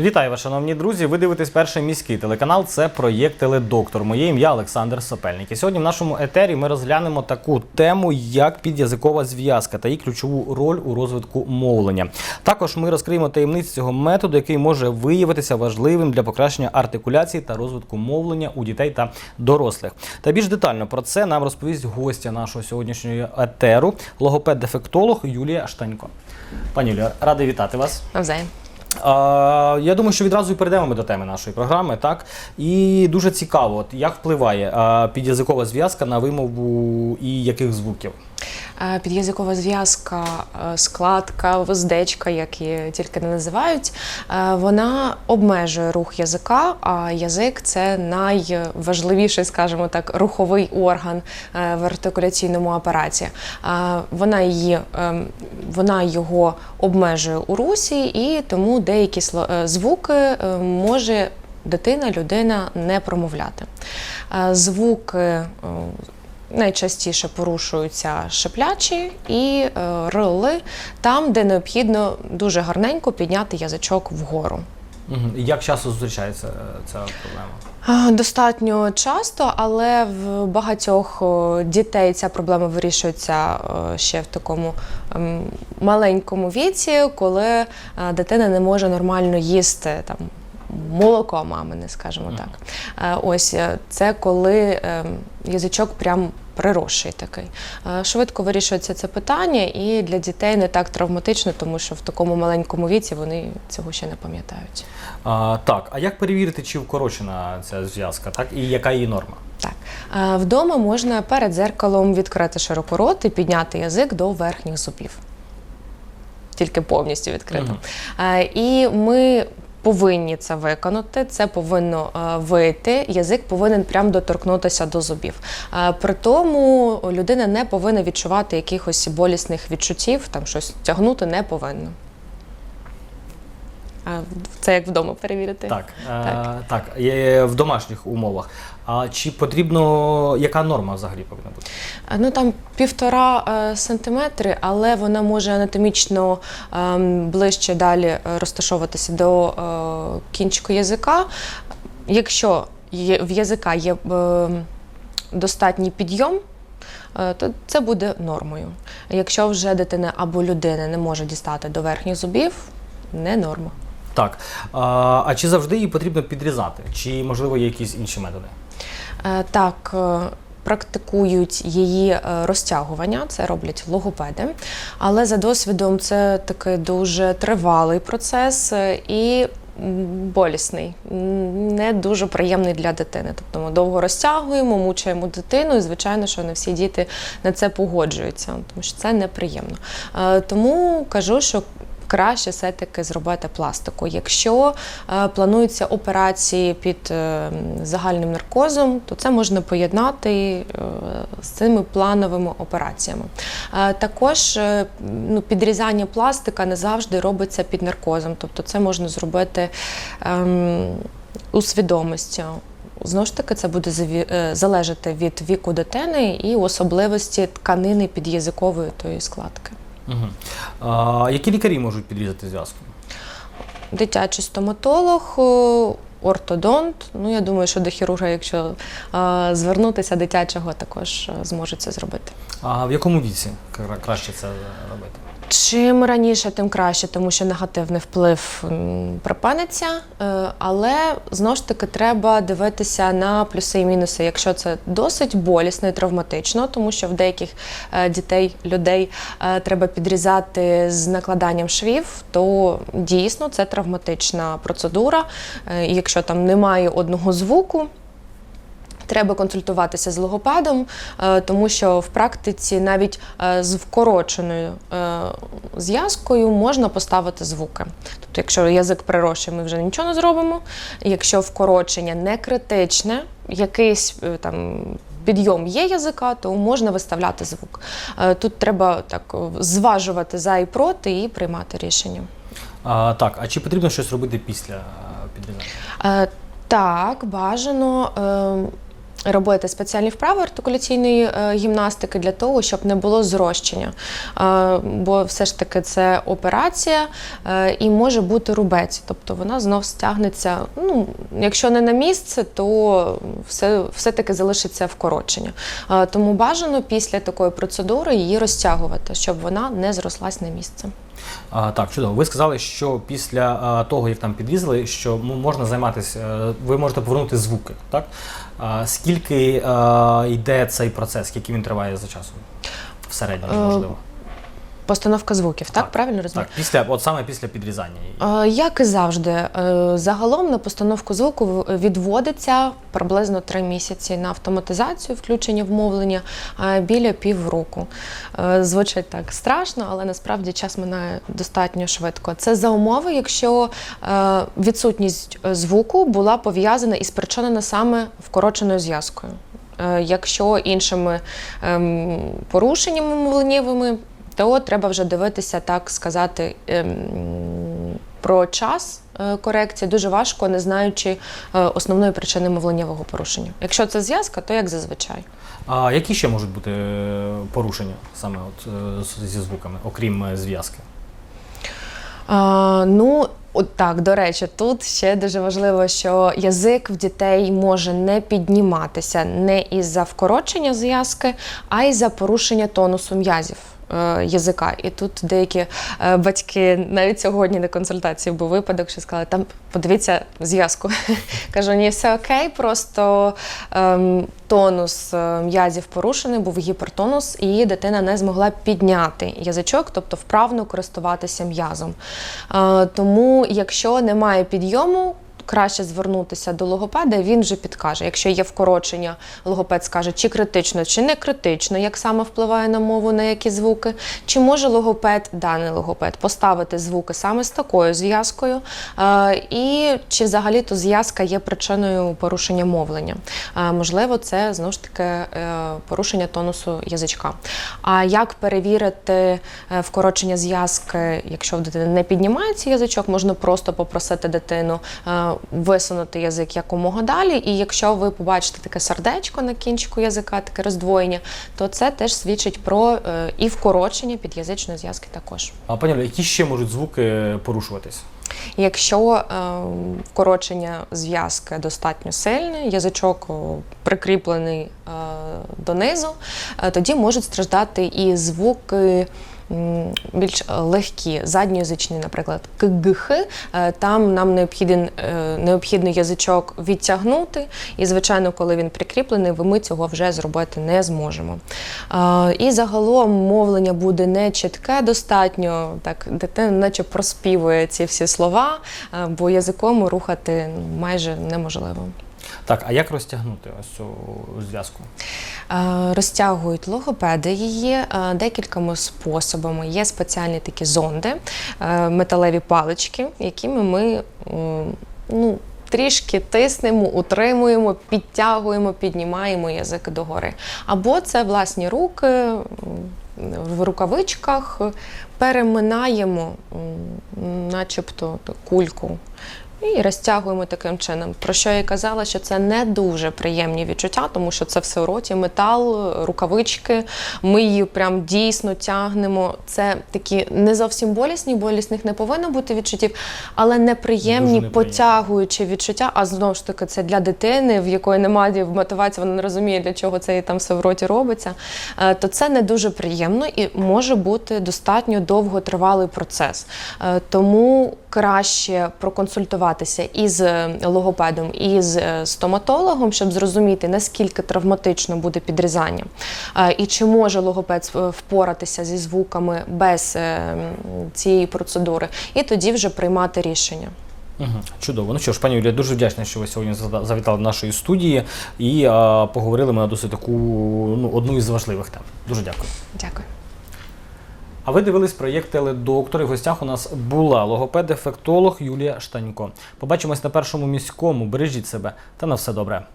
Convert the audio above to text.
Вітаю вас, шановні друзі. Ви дивитесь перший міський телеканал. Це проєкт Теледоктор. Моє ім'я Олександр Сопельник. І сьогодні в нашому етері ми розглянемо таку тему, як підязикова зв'язка та її ключову роль у розвитку мовлення. Також ми розкриємо таємниці цього методу, який може виявитися важливим для покращення артикуляції та розвитку мовлення у дітей та дорослих. Та більш детально про це нам розповість гостя нашого сьогоднішнього етеру, логопед-дефектолог Юлія Штанько. Пані Юлія, радий вітати вас. Навзаєм. Я думаю, що відразу і перейдемо ми до теми нашої програми, так? І дуже цікаво, як впливає підязикова зв'язка на вимову і яких звуків. Під'язикова зв'язка, е, складка, вуздечка, як її тільки не називають, е, вона обмежує рух язика, а язик це найважливіший, скажімо так, руховий орган е, в артикуляційному апараті. Вона, її, ем, вона його обмежує у русі, і тому деякі звуки може дитина, людина не промовляти. Звуки найчастіше порушуються шиплячі і е, рили, там, де необхідно дуже гарненько підняти язичок вгору. Як часто зустрічається е, ця проблема? Достатньо часто, але в багатьох дітей ця проблема вирішується е, ще в такому ем, маленькому віці, коли дитина не може нормально їсти там. Молоко мамине, скажімо так. Ось це коли ем, язичок прям приросший такий. Е, Швидко вирішується це питання, і для дітей не так травматично, тому що в такому маленькому віці вони цього ще не пам'ятають. Так, а як перевірити, чи вкорочена ця зв'язка, так? І яка її норма? Так, Е, вдома можна перед дзеркалом відкрити широко рот і підняти язик до верхніх зубів. Тільки повністю відкрито. Мгм. Е, І ми повинні це виконати, це повинно е, вийти. Язик повинен прям доторкнутися до зубів. Е, При тому людина не повинна відчувати якихось болісних відчуттів, там щось тягнути не повинна. Е, Це як вдома перевірити. Так, е, Так. так. Є в домашніх умовах. А чи потрібно, яка норма взагалі повинна бути? Ну там півтора е, сантиметри, але вона може анатомічно ем, ближче далі е, розташовуватися до е, кінчику язика. Якщо є, в язика є е, достатній підйом, е, то це буде нормою. Якщо вже дитина або людина не може дістати до верхніх зубів, не норма. Так. А, а чи завжди її потрібно підрізати? Чи можливо є якісь інші методи? Е, Так, е, практикують її е, розтягування, це роблять логопеди. Але за досвідом це такий дуже тривалий процес і болісний, не дуже приємний для дитини. Тобто ми довго розтягуємо, мучаємо дитину, і звичайно, що не всі діти на це погоджуються, тому що це неприємно. Тому кажу, що краще все-таки зробити пластику. Якщо е, плануються операції під е, загальним наркозом, то це можна поєднати е, з цими плановими операціями. Також ну, підрізання пластика не завжди робиться під наркозом, тобто це можна зробити ем, у свідомості. Знову ж таки, це буде залежати від віку дитини і особливості тканини під'язикової тої складки. Угу. А, які лікарі можуть підрізати зв'язку? Дитячий стоматолог, ортодонт. Ну, я думаю, що до хірурга, якщо а, звернутися дитячого, також е, зможуть це зробити. А в якому віці краще це робити? Чим раніше, тим краще, тому що негативний вплив припиниться. Е, Але знову ж таки треба дивитися на плюси і мінуси. Якщо це досить болісно і травматично, тому що в деяких е, дітей, людей е, треба підрізати з накладанням швів, то дійсно це травматична процедура. Якщо там немає одного звуку. Треба консультуватися з логопедом, е, тому що в практиці навіть е, з вкороченою е, зв'язкою можна поставити звуки. Тобто, якщо язик прирощує, ми вже нічого не зробимо. Якщо вкорочення не критичне, якийсь там. Підйом є язика, то можна виставляти звук. Тут треба так зважувати за і проти і приймати рішення. А, так, а чи потрібно щось робити після підрізання? Так, бажано. Робити спеціальні вправи артикуляційної е, гімнастики для того, щоб не було зрощення. Бо все ж таки це операція е, і може бути рубець, тобто вона знов стягнеться. Ну, якщо не на місце, то все, все-таки залишиться вкорочення. Тому бажано після такої процедури її розтягувати, щоб вона не зрослась на місце. А, так, чудово. Ви сказали, що після а, того, як там підрізали, що можна займатися, е, ви можете повернути звуки, так? А, скільки а, йде цей процес, скільки він триває за часом? В середньому, Е, можливо. Постановка звуків, так, Так, правильно розумію? Так, після, от саме після підрізання. Е, Як і завжди, е, загалом на постановку звуку в- відводиться приблизно три місяці на автоматизацію, включення вмовлення е, біля півроку. Е, Звучить так страшно, але насправді час минає достатньо швидко. Це за умови, якщо е, відсутність е, звуку була пов'язана і спричинена саме вкороченою зв'язкою. Е, Якщо іншими ем, порушеннями мовленнєвими, то треба вже дивитися, так сказати, ем, про час е, корекції дуже важко, не знаючи е, основної причини мовленнєвого порушення. Якщо це зв'язка, то як зазвичай. А які ще можуть бути е, порушення саме от, зі звуками, окрім зв'язки? А, ну, от так, до речі, тут ще дуже важливо, що язик в дітей може не підніматися не із-за вкорочення зв'язки, а й за порушення тонусу м'язів. Е, Язика, і тут деякі е, батьки навіть сьогодні на консультації був випадок, що сказали, там подивіться зв'язку. Кажу, ні, все окей, просто ем, тонус е, м'язів порушений, був гіпертонус, і дитина не змогла підняти язичок, тобто вправно користуватися м'язом. Е, тому, якщо немає підйому, краще звернутися до логопеда, він вже підкаже. Якщо є вкорочення, логопед скаже, чи критично, чи не критично, як саме впливає на мову, на які звуки, чи може логопед, даний логопед, поставити звуки саме з такою зв'язкою, е, і чи взагалі то зв'язка є причиною порушення мовлення. Е, Можливо, це знову ж таки е, порушення тонусу язичка. А як перевірити вкорочення зв'язки, якщо в дитини не піднімається язичок, можна просто попросити дитину висунути язик якомога далі. І якщо ви побачите таке сердечко на кінчику язика, таке роздвоєння, то це теж свідчить про е, і вкорочення під'язичної зв'язки також. А пані які ще можуть звуки порушуватись? Якщо е, вкорочення зв'язки достатньо сильне, язичок прикріплений е, донизу, е, тоді можуть страждати і звуки. Більш легкі, задньоязичні, наприклад, КГХ, е, там нам необхіден, е, необхідно язичок відтягнути, і, звичайно, коли він прикріплений, ми цього вже зробити не зможемо. Е, І загалом мовлення буде не чітке достатньо, так дитина наче проспівує ці всі слова, е, бо язиком рухати майже неможливо. Так, а як розтягнути ось цю зв'язку? Е, Розтягують логопеди її е, декількома способами. Є спеціальні такі зонди, е, металеві палички, якими ми ну, трішки тиснемо, утримуємо, підтягуємо, піднімаємо язик догори. Або це власні руки в рукавичках переминаємо, начебто кульку. І розтягуємо таким чином. Про що я казала, що це не дуже приємні відчуття, тому що це все у роті, метал, рукавички. Ми її прям дійсно тягнемо. Це такі не зовсім болісні, болісних не повинно бути відчуттів, але неприємні, неприємні. потягуючі відчуття. А знову ж таки, це для дитини, в якої немає мотивації, вона не розуміє, для чого це їй там все в роті робиться. Е, То це не дуже приємно і може бути достатньо довготривалий процес. Е, Тому краще проконсультуватися із е, логопедом і з е, стоматологом, щоб зрозуміти, наскільки травматично буде підрізання, Е, і чи може логопед впоратися зі звуками без цієї процедури, і тоді вже приймати рішення. Угу. Чудово. Ну що ж, пані Юлія, дуже вдячна, що ви сьогодні завітали до нашої студії і а, поговорили ми на досить таку ну, одну із важливих тем. Дуже дякую. Дякую. А ви дивились проєкт Теледоктор. І в гостях у нас була логопед-ефектолог Юлія Штанько. Побачимось на першому міському. Бережіть себе та на все добре.